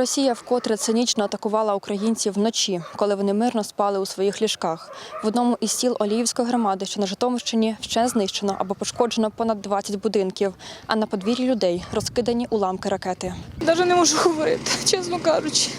Росія вкотре цинічно атакувала українців вночі, коли вони мирно спали у своїх ліжках. В одному із сіл Оліївської громади, що на Житомирщині, ще знищено або пошкоджено понад 20 будинків, а на подвір'ї людей розкидані уламки ракети. Навіть не можу говорити, чесно кажучи.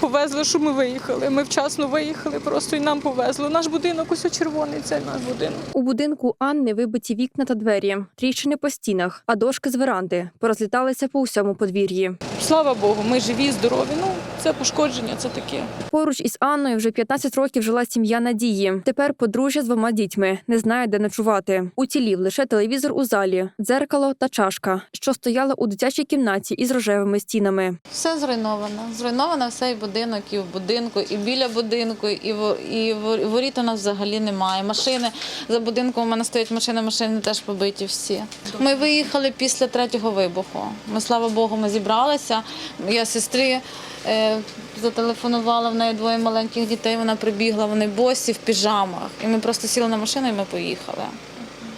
Повезли, що ми виїхали. Ми вчасно виїхали, просто і нам повезло. Наш будинок ось червоний, це наш будинок. У будинку Анни вибиті вікна та двері, тріщини по стінах, а дошки з веранди порозліталися по усьому подвір'ї. Слава Богу, ми живі, здорові. Ну, це пошкодження, це таке. Поруч із Анною вже 15 років жила сім'я Надії. Тепер подружжя з двома дітьми не знає, де ночувати. Уцілів лише телевізор у залі, дзеркало та чашка, що стояла у дитячій кімнаті із рожевими стінами. Все зруйновано. Зруйновано все і будинок, і в будинку, і біля будинку, і в і воріт у нас взагалі немає. Машини за будинком у мене стоять машини, машини теж побиті всі. Ми виїхали після третього вибуху. Ми, слава Богу, ми зібралися. Я сестрі е, зателефонувала в неї двоє маленьких дітей. Вона прибігла, вони босі в піжамах. І ми просто сіли на машину і ми поїхали.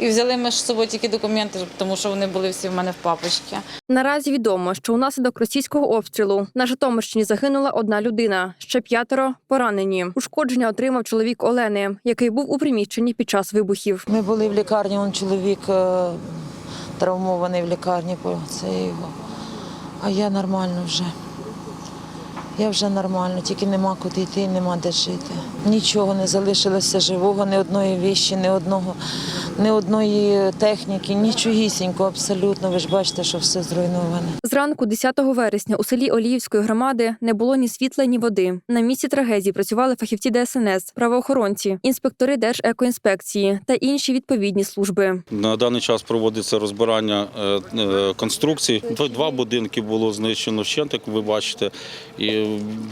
І взяли ми з собою тільки документи, тому що вони були всі в мене в папочці. Наразі відомо, що унаслідок російського обстрілу на Житомирщині загинула одна людина, ще п'ятеро поранені. Ушкодження отримав чоловік Олени, який був у приміщенні під час вибухів. Ми були в лікарні, он чоловік е, травмований в лікарні, це його. А я нормально вже. Я вже нормально, тільки нема куди йти, нема де жити. Нічого не залишилося живого, ні одної віщі, ні одного, ні одної техніки, нічогісінько абсолютно. Ви ж бачите, що все зруйноване. Зранку 10 вересня у селі Оліївської громади не було ні світла, ні води. На місці трагедії працювали фахівці ДСНС, правоохоронці, інспектори Держекоінспекції та інші відповідні служби. На даний час проводиться розбирання е, е, конструкцій. Два- Два будинки було знищено вщент, як ви бачите, і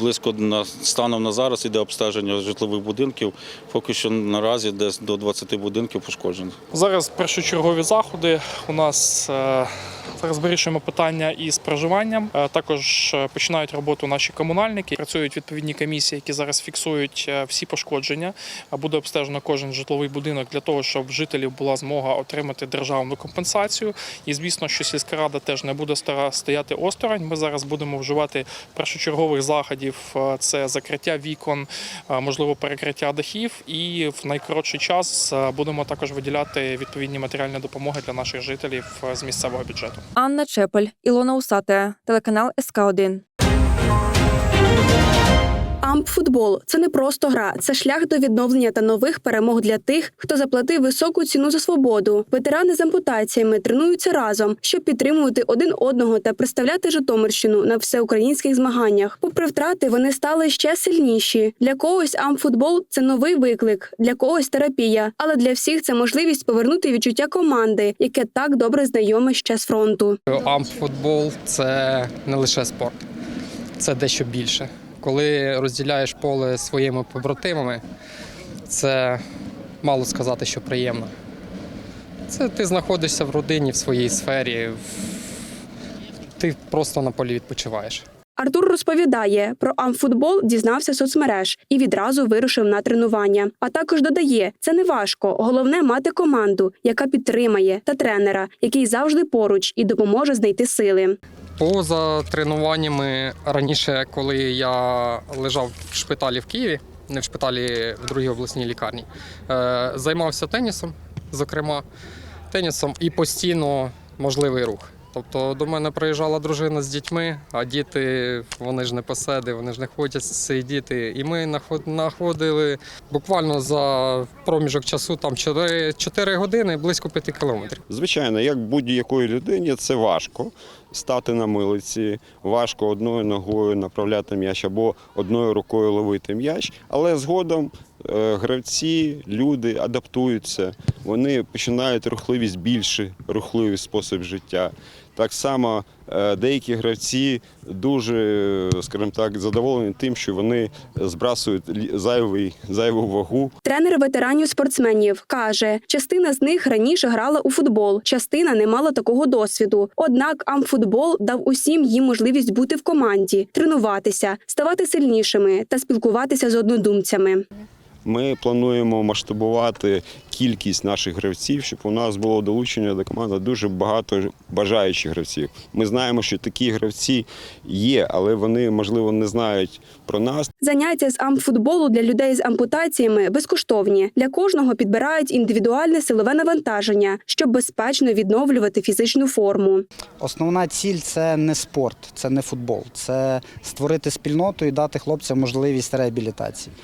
близько на станом на зараз іде обстеження житлових будинків. Поки що наразі десь до 20 будинків пошкоджено. Зараз першочергові заходи. У нас е, зараз вирішуємо питання із проживанням. Е, Також е, починають роботу наші комунальники. Працюють відповідні комісії, які зараз фіксують всі пошкодження. Буде обстежено кожен житловий будинок для того, щоб жителів була змога отримати державну компенсацію. І звісно, що сільська рада теж не буде стояти осторонь. Ми зараз будемо вживати першочергових заходів. Е, Це закриття вікон, е, можливо, перекриття дахів, і в найкоротший час е, будемо також виділяти відповідні матеріальні допомоги для наших жителів з місцевого бюджету. Анна Чепель, Ілона Усате, телеканал СК 1 Ампфутбол це не просто гра, це шлях до відновлення та нових перемог для тих, хто заплатив високу ціну за свободу. Ветерани з ампутаціями тренуються разом, щоб підтримувати один одного та представляти Житомирщину на всеукраїнських змаганнях. Попри втрати, вони стали ще сильніші. Для когось ампфутбол – це новий виклик, для когось терапія, але для всіх це можливість повернути відчуття команди, яке так добре знайоме ще з фронту. Ампфутбол це не лише спорт, це дещо більше. Коли розділяєш поле своїми побратимами, це мало сказати, що приємно. Це ти знаходишся в родині, в своїй сфері, ти просто на полі відпочиваєш. Артур розповідає, про амфутбол дізнався соцмереж і відразу вирушив на тренування. А також додає, це не важко. Головне мати команду, яка підтримає, та тренера, який завжди поруч і допоможе знайти сили. Поза тренуваннями раніше, коли я лежав в шпиталі в Києві, не в шпиталі в другій обласній лікарні, е, займався тенісом, зокрема, тенісом і постійно можливий рух. Тобто до мене приїжджала дружина з дітьми, а діти вони ж не поседи, вони ж не хочуть сидіти. І ми наход- знаходили буквально за проміжок часу там 4, 4 години близько 5 кілометрів. Звичайно, як будь-якої людині, це важко стати на милиці, важко одною ногою направляти м'яч або одною рукою ловити м'яч, але згодом гравці, люди адаптуються, вони починають рухливість більше, рухливий спосіб життя. Так само е, деякі гравці дуже, е, скажімо так, задоволені тим, що вони збрасують зайвий, зайву вагу Тренер ветеранів спортсменів каже, частина з них раніше грала у футбол, частина не мала такого досвіду. Однак амфутбол дав усім їм можливість бути в команді, тренуватися, ставати сильнішими та спілкуватися з однодумцями. Ми плануємо масштабувати кількість наших гравців, щоб у нас було долучення до команди дуже багато бажаючих гравців. Ми знаємо, що такі гравці є, але вони можливо не знають про нас. Заняття з амфутболу для людей з ампутаціями безкоштовні. Для кожного підбирають індивідуальне силове навантаження, щоб безпечно відновлювати фізичну форму. Основна ціль це не спорт, це не футбол, це створити спільноту і дати хлопцям можливість реабілітації.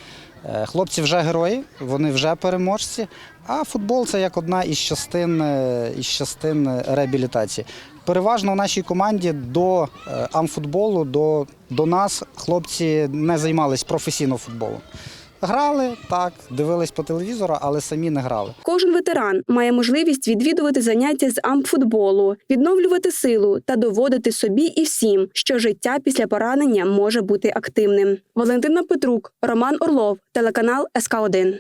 Е, Хлопці вже герої, вони вже переможці, а футбол це як одна із частин, е, із частин реабілітації. Переважно в нашій команді до е, амфутболу, до, до нас хлопці не займались професійно футболом. Грали так, дивились по телевізору, але самі не грали. Кожен ветеран має можливість відвідувати заняття з амфутболу, відновлювати силу та доводити собі і всім, що життя після поранення може бути активним. Валентина Петрук, Роман Орлов, телеканал СК 1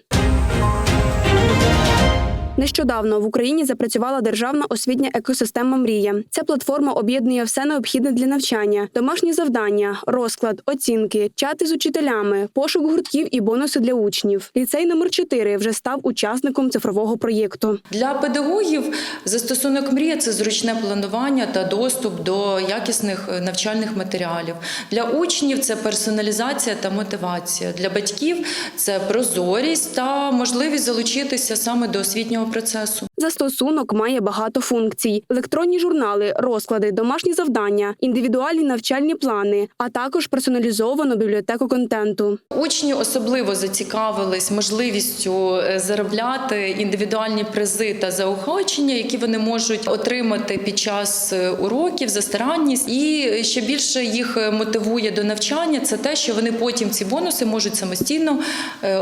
Нещодавно в Україні запрацювала державна освітня екосистема Мрія. Ця платформа об'єднує все необхідне для навчання, домашні завдання, розклад, оцінки, чати з учителями, пошук гуртків і бонуси для учнів. Ліцей номер 4 вже став учасником цифрового проєкту. Для педагогів застосунок мрія це зручне планування та доступ до якісних е, навчальних матеріалів. Для учнів це персоналізація та мотивація. Для батьків це прозорість та можливість залучитися саме до освітнього процесу. Застосунок має багато функцій: електронні журнали, розклади, домашні завдання, індивідуальні навчальні плани, а також персоналізовану бібліотеку контенту. Учні особливо зацікавились можливістю е, заробляти індивідуальні призи та заохочення, які вони можуть отримати під час е, уроків за старанність. І ще більше їх е, мотивує до навчання. Це те, що вони потім ці бонуси можуть самостійно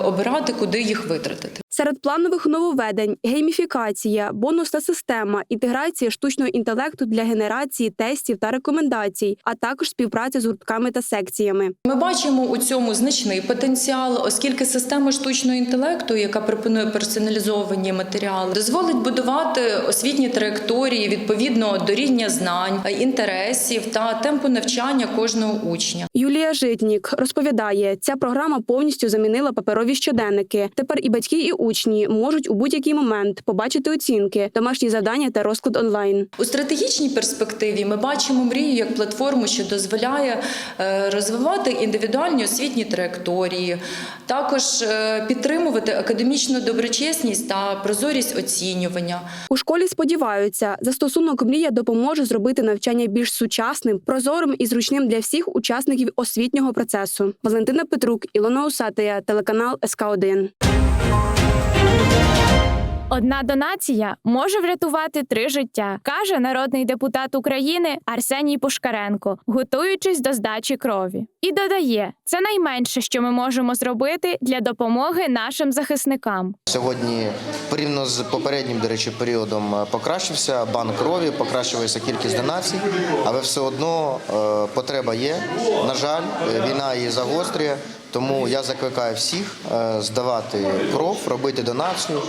обирати, куди їх витратити. Серед планових нововведень гейміфікація, бонусна система, інтеграція штучного інтелекту для генерації тестів та рекомендацій, а також співпраця з гуртками та секціями. Ми бачимо у цьому значний потенціал, оскільки система штучного інтелекту, яка пропонує персоналізовані матеріали, дозволить будувати освітні траєкторії відповідно до рівня знань, інтересів та темпу навчання кожного учня. Юлія Житнік розповідає, ця програма повністю замінила паперові щоденники. Тепер і батьки, і учні можуть у будь-який момент побачити оцінки, домашні завдання та розклад онлайн. У стратегічній перспективі ми бачимо мрію як платформу, що дозволяє е, розвивати індивідуальні освітні траєкторії, також е, підтримувати академічну доброчесність та прозорість оцінювання. У школі сподіваються, застосунок мрія допоможе зробити навчання більш сучасним, прозорим і зручним для всіх учасників освітнього процесу. Валентина Петрук, Ілона Усатия, телеканал СК 1 Одна донація може врятувати три життя, каже народний депутат України Арсеній Пушкаренко, готуючись до здачі крові. І додає, це найменше, що ми можемо зробити для допомоги нашим захисникам. Сьогодні, порівняно з попереднім, до речі, періодом е, покращився банк крові, покращилася кількість донацій, але все одно е, потреба є. На жаль, е, війна її загострює. Тому я закликаю всіх е, здавати кров, робити донацію,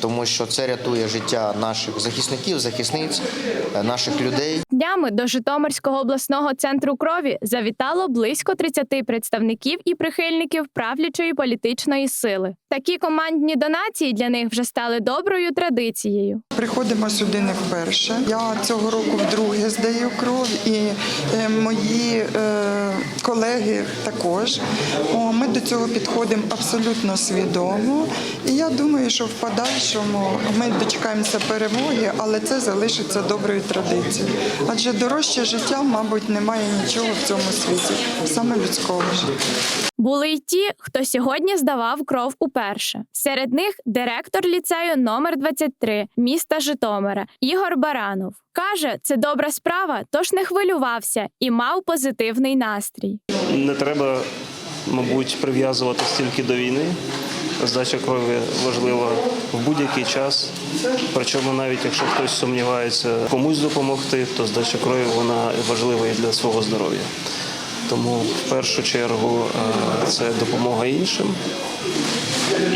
тому що це рятує життя наших захисників, захисниць, е, наших людей. Днями до Житомирського обласного центру крові завітало близько 30 представників і прихильників правлячої політичної сили. Такі командні донації для них вже стали доброю традицією. Приходимо сюди не вперше. Я цього року вдруге здаю кров, і е, мої е, колеги також. Ми до цього підходимо абсолютно свідомо. І я думаю, що в подальшому ми дочекаємося перемоги, але це залишиться доброю традицією. Адже дорожче життя, мабуть, немає нічого в цьому світі, саме людського життя. Були й ті, хто сьогодні здавав кров уперше. Серед них директор ліцею номер 23 міста Житомира Ігор Баранов. Каже, це добра справа, тож не хвилювався і мав позитивний настрій. Не треба, мабуть, прив'язуватися тільки до війни. Здача крові важлива в будь-який час. Причому навіть якщо хтось сумнівається комусь допомогти, то здача крові вона важлива і для свого здоров'я. Тому в першу чергу е, це допомога іншим.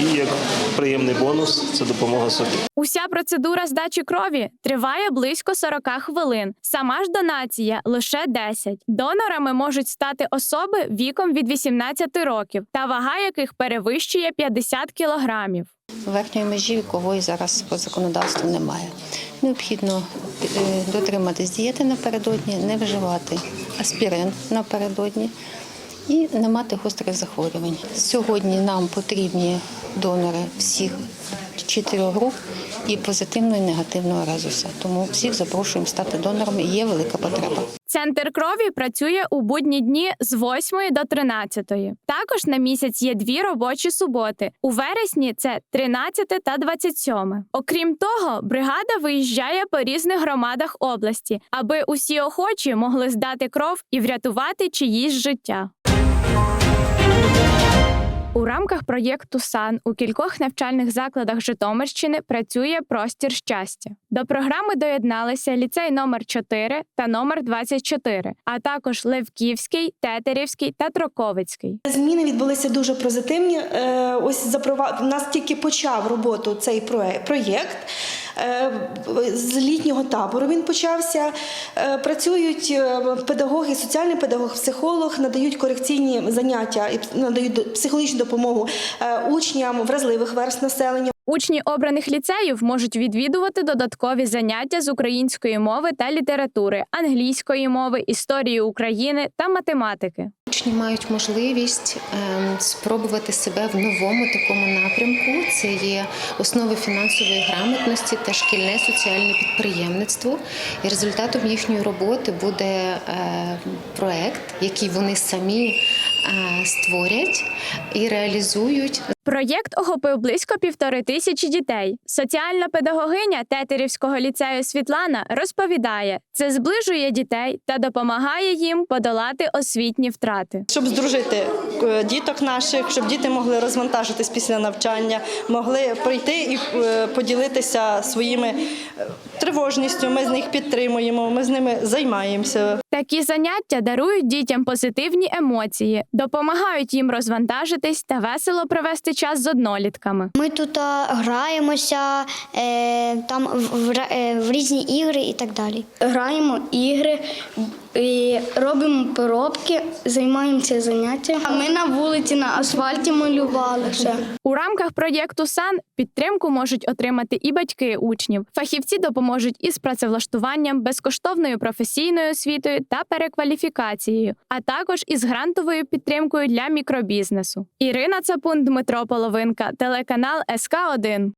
І як приємний бонус це допомога собі. Уся процедура здачі крові триває близько 40 хвилин. Сама ж донація лише 10. Донорами можуть стати особи віком від 18 років, та вага яких перевищує 50 кілограмів. Верхньої межі вікової зараз по законодавству немає. Необхідно е, дотриматись дієти напередодні, не вживати аспірин напередодні і не мати гострих захворювань. Сьогодні нам потрібні донори всіх чотирьох груп і позитивного і негативного резуса. Тому всіх запрошуємо стати донорами. Є велика потреба. Центр крові працює у будні дні з 8 до 13. Також на місяць є дві робочі суботи. У вересні це 13 та 27. Окрім того, бригада виїжджає по різних громадах області, аби усі охочі могли здати кров і врятувати чиїсь життя. У рамках проєкту САН у кількох навчальних закладах Житомирщини працює простір щастя. До програми доєдналися ліцей номер 4 та номер 24, а також Левківський, Тетерівський та Троковицький. Зміни відбулися дуже позитивні. Е, Ось запровад... нас тільки почав роботу цей проє- проєкт. Е, З літнього табору він почався. Е, Працюють е, педагоги, соціальний педагог, психолог, надають корекційні заняття і надають психологічну допомогу учням вразливих верст населення. Учні обраних ліцеїв можуть відвідувати додаткові заняття з української мови та літератури, англійської мови, історії України та математики. Учні мають можливість ем, спробувати себе в новому такому напрямку. Це є основи фінансової грамотності та шкільне соціальне підприємництво. І результатом їхньої роботи буде е, проект, який вони самі е, створять і реалізують. Проєкт охопив близько півтори тисячі дітей. Соціальна педагогиня Тетерівського ліцею Світлана розповідає, це зближує дітей та допомагає їм подолати освітні втрати. Щоб здружити діток наших, щоб діти могли розвантажитись після навчання, могли прийти і е, поділитися своїми е, тривожністю. Ми з них підтримуємо, ми з ними займаємося. Такі заняття дарують дітям позитивні емоції, допомагають їм розвантажитись та весело провести час з однолітками. Ми тут граємося е, там е, в різні ігри і так далі. Граємо ігри, і робимо поробки, займаємося заняттям. А ми на вулиці на асфальті малювали ще. У рамках проєкту САН підтримку можуть отримати і батьки учнів. Фахівці допоможуть із працевлаштуванням, безкоштовною професійною освітою та перекваліфікацією, а також із грантовою підтримкою для мікробізнесу. Ірина Цапун, Дмитро Половинка, телеканал СК 1